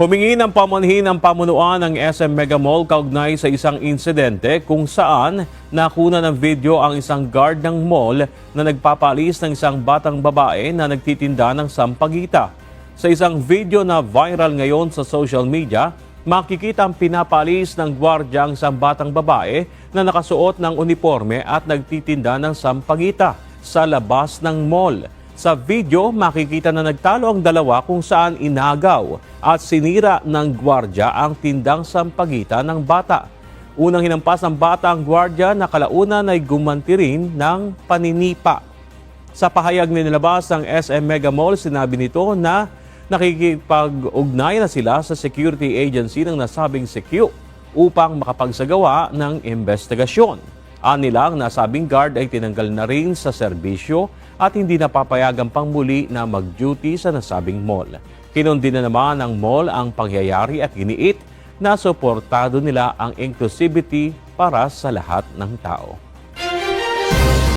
Humingi ng pamanhin ang pamunuan ng SM Mega Mall kaugnay sa isang insidente kung saan nakuna ng video ang isang guard ng mall na nagpapalis ng isang batang babae na nagtitinda ng sampagita. Sa isang video na viral ngayon sa social media, makikita ang pinapalis ng gwardya ang isang batang babae na nakasuot ng uniforme at nagtitinda ng sampagita sa labas ng mall. Sa video, makikita na nagtalo ang dalawa kung saan inagaw at sinira ng gwardya ang tindang sampagita ng bata. Unang hinampas ng bata ang gwardya na kalaunan ay gumanti rin ng paninipa. Sa pahayag na nilabas ng SM Mega Mall, sinabi nito na nakikipag-ugnay na sila sa security agency ng nasabing Secure upang makapagsagawa ng investigasyon. Anilang nasabing guard ay tinanggal na rin sa serbisyo at hindi napapayagan pang muli na mag-duty sa nasabing mall. Kinundi na naman ng mall ang pangyayari at giniit na suportado nila ang inclusivity para sa lahat ng tao.